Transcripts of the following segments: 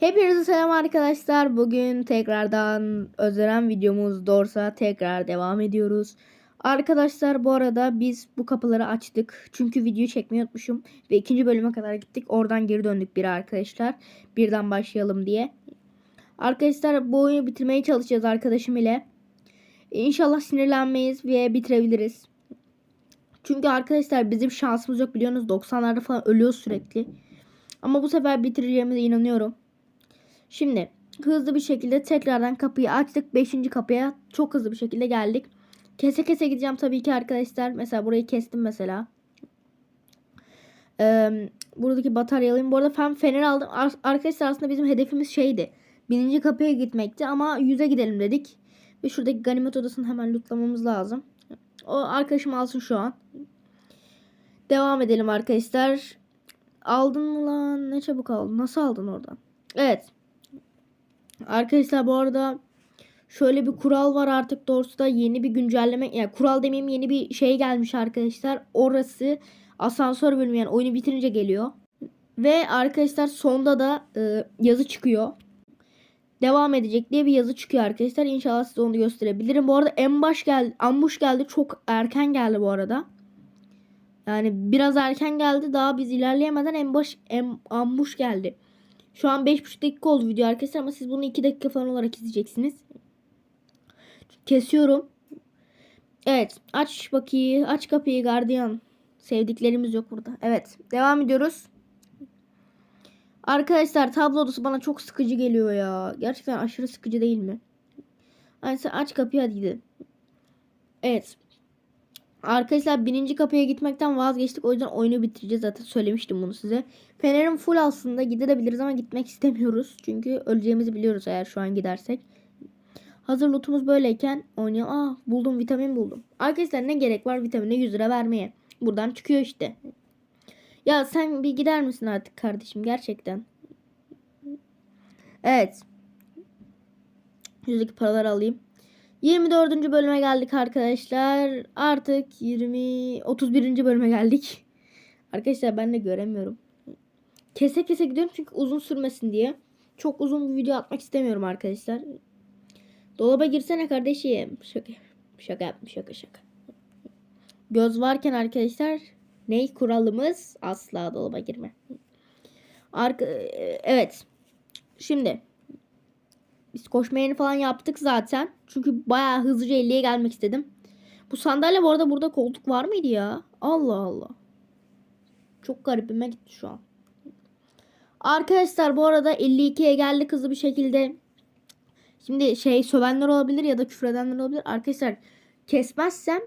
Hepinize selam arkadaşlar. Bugün tekrardan özlenen videomuz Dorsa tekrar devam ediyoruz. Arkadaşlar bu arada biz bu kapıları açtık. Çünkü videoyu çekmeyi unutmuşum. Ve ikinci bölüme kadar gittik. Oradan geri döndük bir arkadaşlar. Birden başlayalım diye. Arkadaşlar bu oyunu bitirmeye çalışacağız arkadaşım ile. İnşallah sinirlenmeyiz ve bitirebiliriz. Çünkü arkadaşlar bizim şansımız yok biliyorsunuz 90'larda falan ölüyoruz sürekli. Ama bu sefer bitireceğimize inanıyorum. Şimdi hızlı bir şekilde tekrardan kapıyı açtık. Beşinci kapıya çok hızlı bir şekilde geldik. Kese kese gideceğim tabii ki arkadaşlar. Mesela burayı kestim mesela. Ee, buradaki batarya alayım. Bu arada ben fener aldım. Ar- arkadaşlar aslında bizim hedefimiz şeydi. Birinci kapıya gitmekti ama yüze gidelim dedik. Ve şuradaki ganimet odasını hemen lootlamamız lazım. O arkadaşım alsın şu an. Devam edelim arkadaşlar. Aldın mı lan? Ne çabuk aldın. Nasıl aldın oradan? Evet. Arkadaşlar bu arada şöyle bir kural var artık doğrusu da yeni bir güncelleme yani kural demeyeyim yeni bir şey gelmiş arkadaşlar. Orası asansör bölümü yani oyunu bitirince geliyor. Ve arkadaşlar sonda da e, yazı çıkıyor. Devam edecek diye bir yazı çıkıyor arkadaşlar. İnşallah size onu gösterebilirim. Bu arada en baş geldi. Ambush geldi. Çok erken geldi bu arada. Yani biraz erken geldi. Daha biz ilerleyemeden en baş en ambush geldi. Şu an 5,5 dakika oldu video arkadaşlar ama siz bunu 2 dakika falan olarak izleyeceksiniz. Kesiyorum. Evet. Aç bakayım. Aç kapıyı gardiyan. Sevdiklerimiz yok burada. Evet. Devam ediyoruz. Arkadaşlar tablo odası bana çok sıkıcı geliyor ya. Gerçekten aşırı sıkıcı değil mi? Yani aç kapıyı hadi gidelim. Evet. Arkadaşlar birinci kapıya gitmekten vazgeçtik. O yüzden oyunu bitireceğiz. Zaten söylemiştim bunu size. Fenerim full aslında. Gidebiliriz ama gitmek istemiyoruz. Çünkü öleceğimizi biliyoruz eğer şu an gidersek. Hazır lootumuz böyleyken oynayalım. Aa buldum vitamin buldum. Arkadaşlar ne gerek var vitamine 100 lira vermeye. Buradan çıkıyor işte. Ya sen bir gider misin artık kardeşim gerçekten. Evet. Yüzdeki paraları alayım. 24. bölüme geldik arkadaşlar. Artık 20 31. bölüme geldik. Arkadaşlar ben de göremiyorum. Kese kese gidiyorum çünkü uzun sürmesin diye. Çok uzun bir video atmak istemiyorum arkadaşlar. Dolaba girsene kardeşim. Şaka şaka yapmış şaka şaka. Göz varken arkadaşlar ney kuralımız? Asla dolaba girme. Arka evet. Şimdi biz koşma yerini falan yaptık zaten. Çünkü bayağı hızlıca 50'ye gelmek istedim. Bu sandalye bu arada burada koltuk var mıydı ya? Allah Allah. Çok garibime gitti şu an. Arkadaşlar bu arada 52'ye geldik hızlı bir şekilde. Şimdi şey sövenler olabilir ya da küfredenler olabilir. Arkadaşlar kesmezsem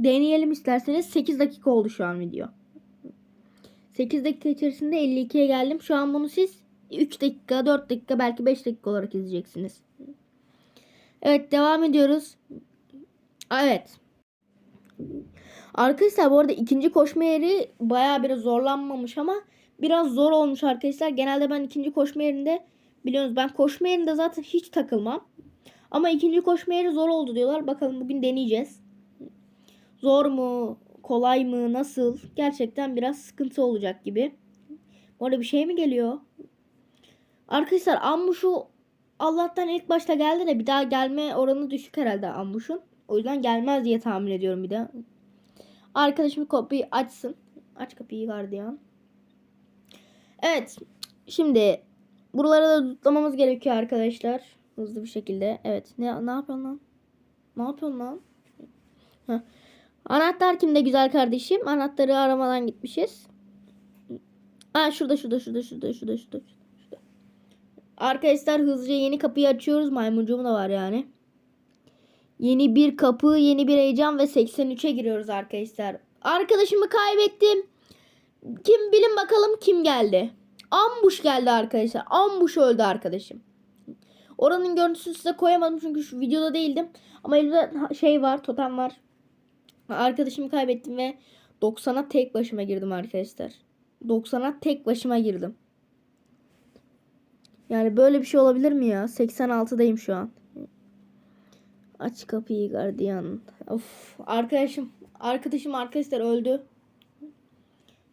deneyelim isterseniz. 8 dakika oldu şu an video. 8 dakika içerisinde 52'ye geldim. Şu an bunu siz 3 dakika, 4 dakika, belki 5 dakika olarak izleyeceksiniz. Evet, devam ediyoruz. Evet. Arkadaşlar bu arada ikinci koşma yeri baya bir zorlanmamış ama biraz zor olmuş arkadaşlar. Genelde ben ikinci koşma yerinde biliyorsunuz ben koşma yerinde zaten hiç takılmam. Ama ikinci koşma yeri zor oldu diyorlar. Bakalım bugün deneyeceğiz. Zor mu? Kolay mı? Nasıl? Gerçekten biraz sıkıntı olacak gibi. Orada bir şey mi geliyor? Arkadaşlar Ammuş'u Allah'tan ilk başta geldi de bir daha gelme oranı düşük herhalde Ammuş'un. O yüzden gelmez diye tahmin ediyorum bir de. Arkadaşım kapıyı açsın. Aç kapıyı gardiyan. Evet. Şimdi buralara da tutlamamız gerekiyor arkadaşlar. Hızlı bir şekilde. Evet. Ne, ne yapıyorsun lan? Ne yapıyorsun lan? Heh. Anahtar kimde güzel kardeşim? Anahtarı aramadan gitmişiz. Aa şurada şurada şurada şurada şurada şurada. şurada. Arkadaşlar hızlıca yeni kapıyı açıyoruz. Maymuncuğum da var yani. Yeni bir kapı, yeni bir heyecan ve 83'e giriyoruz arkadaşlar. Arkadaşımı kaybettim. Kim bilin bakalım kim geldi? Ambush geldi arkadaşlar. Ambush öldü arkadaşım. Oranın görüntüsünü size koyamadım çünkü şu videoda değildim. Ama elimde şey var, totem var. Arkadaşımı kaybettim ve 90'a tek başıma girdim arkadaşlar. 90'a tek başıma girdim. Yani böyle bir şey olabilir mi ya? 86'dayım şu an. Aç kapıyı gardiyan. Of arkadaşım arkadaşım arkadaşlar öldü.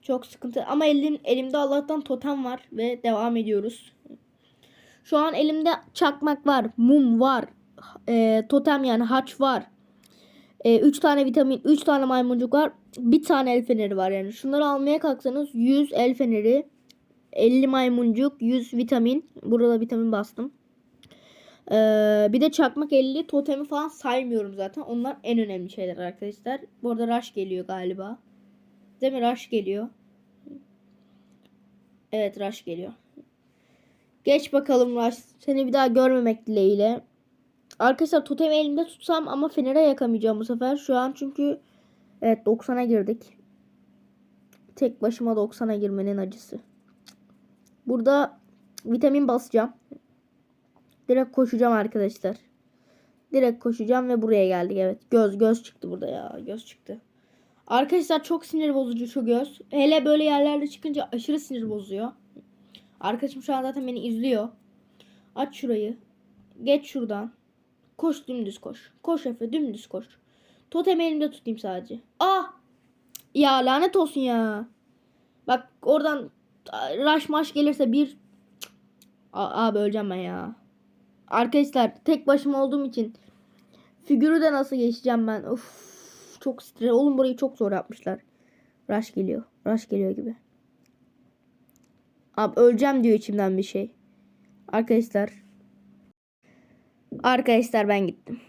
Çok sıkıntı ama elim, elimde Allah'tan totem var ve devam ediyoruz. Şu an elimde çakmak var, mum var, e, totem yani haç var. 3 tane vitamin, 3 tane maymuncuk var. Bir tane el feneri var yani. Şunları almaya kalksanız 100 el feneri, 50 maymuncuk, 100 vitamin. Burada vitamin bastım. Ee, bir de çakmak 50 totemi falan saymıyorum zaten. Onlar en önemli şeyler arkadaşlar. Bu arada rush geliyor galiba. Değil mi? Rush geliyor. Evet rush geliyor. Geç bakalım rush. Seni bir daha görmemek dileğiyle. Arkadaşlar totemi elimde tutsam ama fenere yakamayacağım bu sefer. Şu an çünkü evet 90'a girdik. Tek başıma 90'a girmenin acısı. Burada vitamin basacağım. Direkt koşacağım arkadaşlar. Direkt koşacağım ve buraya geldik. Evet göz göz çıktı burada ya. Göz çıktı. Arkadaşlar çok sinir bozucu şu göz. Hele böyle yerlerde çıkınca aşırı sinir bozuyor. Arkadaşım şu an zaten beni izliyor. Aç şurayı. Geç şuradan. Koş dümdüz koş. Koş Efe dümdüz koş. Totem elimde tutayım sadece. Ah! Ya lanet olsun ya. Bak oradan rush maş gelirse bir. A- abi öleceğim ben ya. Arkadaşlar tek başıma olduğum için figürü de nasıl geçeceğim ben. Of çok stres. Oğlum burayı çok zor yapmışlar. Rush geliyor. Rush geliyor gibi. Abi öleceğim diyor içimden bir şey. Arkadaşlar. Arkadaşlar ben gittim.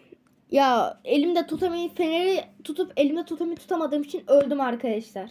Ya elimde totemi feneri tutup elimde totemi tutamadığım için öldüm arkadaşlar.